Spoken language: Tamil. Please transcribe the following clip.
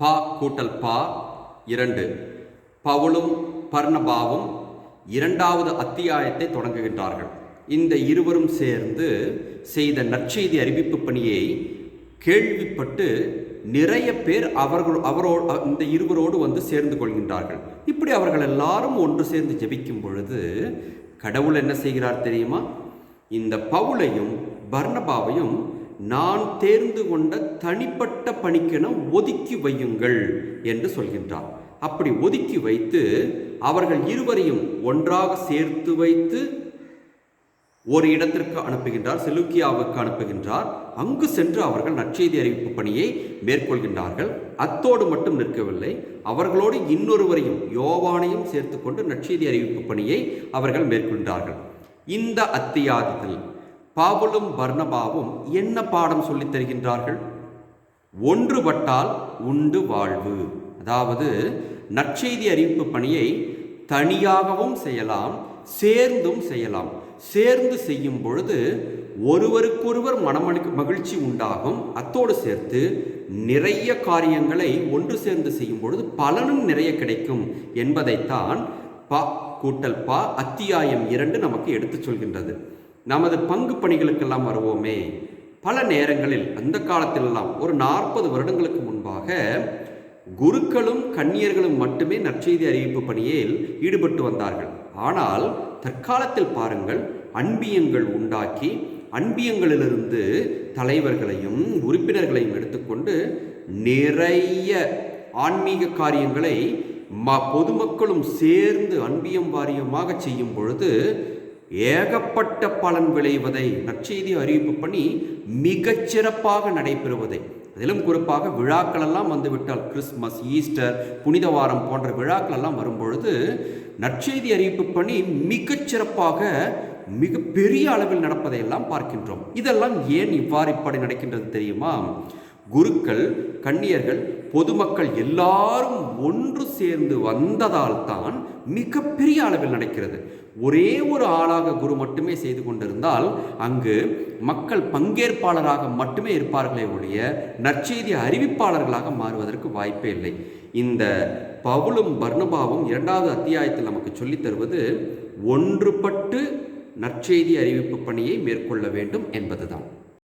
பா கூட்டல் பா இரண்டு. பவுலும் பர்ணபாவும் இரண்டாவது அத்தியாயத்தை தொடங்குகின்றார்கள். இந்த இருவரும் சேர்ந்து செய்த நற்செய்தி அறிவிப்பு பணியை கேள்விப்பட்டு நிறைய பேர் அவர்கள் அவரோடு இந்த இருவரோடு வந்து சேர்ந்து கொள்கின்றார்கள். இப்படி அவர்கள் எல்லாரும் ஒன்று சேர்ந்து ஜெபிக்கும் பொழுது கடவுள் என்ன செய்கிறார் தெரியுமா? இந்த பவுலையும் பர்ணபாவையும் நான் தேர்ந்து கொண்ட தனிப்பட்ட பணிக்கென ஒதுக்கி வையுங்கள் என்று சொல்கின்றார். அப்படி ஒதுக்கி வைத்து அவர்கள் இருவரையும் ஒன்றாக சேர்த்து வைத்து ஒரு இடத்திற்கு அனுப்புகின்றார் செலுக்கியாவுக்கு அனுப்புகின்றார். அங்கு சென்று அவர்கள் நற்செய்தி அறிவிப்பு பணியை மேற்கொள்கின்றார்கள். அத்தோடு மட்டும் நிற்கவில்லை அவர்களோடு இன்னொருவரையும் யோவானையும் சேர்த்து கொண்டு நற்செய்தி அறிவிப்பு பணியை அவர்கள் மேற்கொண்டார்கள் இந்த அத்தியாதத்தில் பாவுலும் பர்ணபாவும் என்ன பாடம் சொல்லித் தருகின்றார்கள்? ஒன்றுபட்டால் உண்டு வாழ்வு. அதாவது நற்செய்தி அறிவிப்பு பணியை தனியாகவும் செய்யலாம் சேர்ந்தும் செய்யலாம். சேர்ந்து செய்யும் பொழுது ஒருவருக்கொருவர் மனமளி மகிழ்ச்சி உண்டாகும். அத்தோடு சேர்த்து நிறைய காரியங்களை ஒன்று சேர்ந்து செய்யும் பொழுது பலனும் நிறைய கிடைக்கும் என்பதைத்தான் பா கூட்டல் பா அத்தியாயம் இரண்டு நமக்கு எடுத்துச் சொல்கின்றது. நமது பங்கு பணிகளுக்கெல்லாம் வருவோமே. பல நேரங்களில் அந்த காலத்திலெல்லாம் ஒரு நாற்பது வருடங்களுக்கு முன்பாக குருக்களும் கன்னியர்களும் மட்டுமே நற்செய்தி அறிவிப்பு பணியில் ஈடுபட்டு வந்தார்கள். ஆனால் தற்காலத்தில் பாருங்கள் அன்பியங்கள் உண்டாக்கி அன்பியங்களிலிருந்து தலைவர்களையும் உறுப்பினர்களையும் எடுத்துக்கொண்டு நிறைய ஆன்மீக காரியங்களை ம பொதுமக்களும் சேர்ந்து அன்பியம் வாரியமாக செய்யும் பொழுது ஏகப்பட்ட பலன் விளைவதை நற்செய்தி அறிவிப்பு பண்ணி மிகச் சிறப்பாக நடைபெறுவதை. அதிலும் குறிப்பாக விழாக்கள் எல்லாம் வந்துவிட்டால் கிறிஸ்மஸ் ஈஸ்டர் புனித வாரம் போன்ற விழாக்கள் எல்லாம் வரும்பொழுது நற்செய்தி அறிவிப்பு பணி மிகச் சிறப்பாக மிக பெரிய அளவில் நடப்பதையெல்லாம் பார்க்கின்றோம். இதெல்லாம் ஏன் இவ்வாறு இப்படி நடக்கின்றது தெரியுமா? குருக்கள் கன்னியர்கள் பொதுமக்கள் எல்லாரும் ஒன்று சேர்ந்து வந்ததால் தான் மிகப்பெரிய அளவில் நடக்கிறது. ஒரே ஒரு ஆளாக குரு மட்டுமே செய்து கொண்டிருந்தால் அங்கு மக்கள் பங்கேற்பாளராக மட்டுமே இருப்பார்களே ஒழிய நற்செய்தி அறிவிப்பாளர்களாக மாறுவதற்கு வாய்ப்பே இல்லை. இந்த பவுலும் பர்ணபாவும் இரண்டாவது அத்தியாயத்தில் நமக்கு சொல்லித் தருவது ஒன்றுபட்டு நற்செய்தி அறிவிப்பு பணியை மேற்கொள்ள வேண்டும் என்பதுதான்.